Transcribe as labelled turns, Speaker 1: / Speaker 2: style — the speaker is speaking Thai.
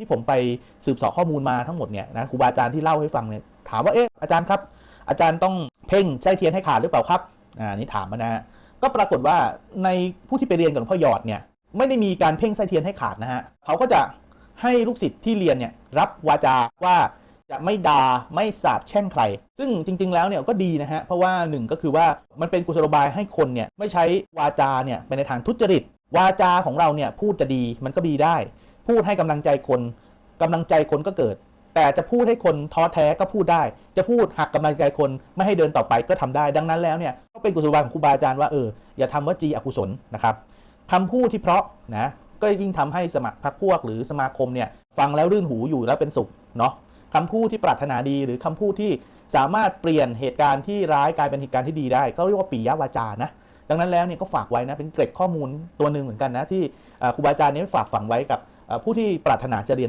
Speaker 1: ที่ผมไปสืบสอบข้อมูลมาทั้งหมดเนี่ยนะครูบาอาจารย์ที่เล่าให้ฟังเนี่ยถามว่าเอ๊ะอาจารย์ครับ อาจารย์ต้องเพ่งไส้เทียนให้ขาดหรือเปล่าครับอ่านี่ถามมานะฮะก็ปรากฏว่าในผู้ที่ไปเรียนกับหลวงพ่อหยอดเนี่ยไม่ได้มีการเพ่งไส้เทียนให้ขาดนะฮะเขาก็จะให้ลูกศิษย์ที่เรียนเนี่ยรับวาจาว่าจะไม่ด่าไม่สาบแช่งใคร ซึ่งจริง ๆ แล้วเนี่ยก็ดีนะฮะ เพราะว่าหนึ่งก็คือว่ามันเป็นกุศโลบายให้คนเนี่ยไม่ใช้วาจาเนี่ยไปในทางทุจริต วาจาของเราเนี่ยพูดจะดีมันก็ดีได้ พูดให้กำลังใจคนกำลังใจคนก็เกิด แต่จะพูดให้คนท้อแท้ก็พูดได้ จะพูดหักกำลังใจคนไม่ให้เดินต่อไปก็ทำได้ ดังนั้นแล้วเนี่ยก็เป็นกุศโลบายของครูบาอาจารย์ว่าเอออย่าทำว่าจีอกุศลนะครับคำพูดที่เพราะนะก็ยิ่งทำให้สมัครพรรคพวกหรือสมาคมเนี่ยฟังแล้วรื่นหูอยู่แล้วเป็นสุขเนาะคำพูดที่ปรารถนาดีหรือคำพูดที่สามารถเปลี่ยนเหตุการณ์ที่ร้ายกลายเป็นเหตุการณ์ที่ดีได้เขาเรียกว่าปียวาจานะดังนั้นแล้วเนี่ยก็ฝากไว้นะเป็นเกร็ดข้อมูลตัวหนึ่งเหมือนกันนะที่ครูบาอาจารย์นี่ยฝากฝังไว้กับ ผู้ที่ปรารถนาจะเรียน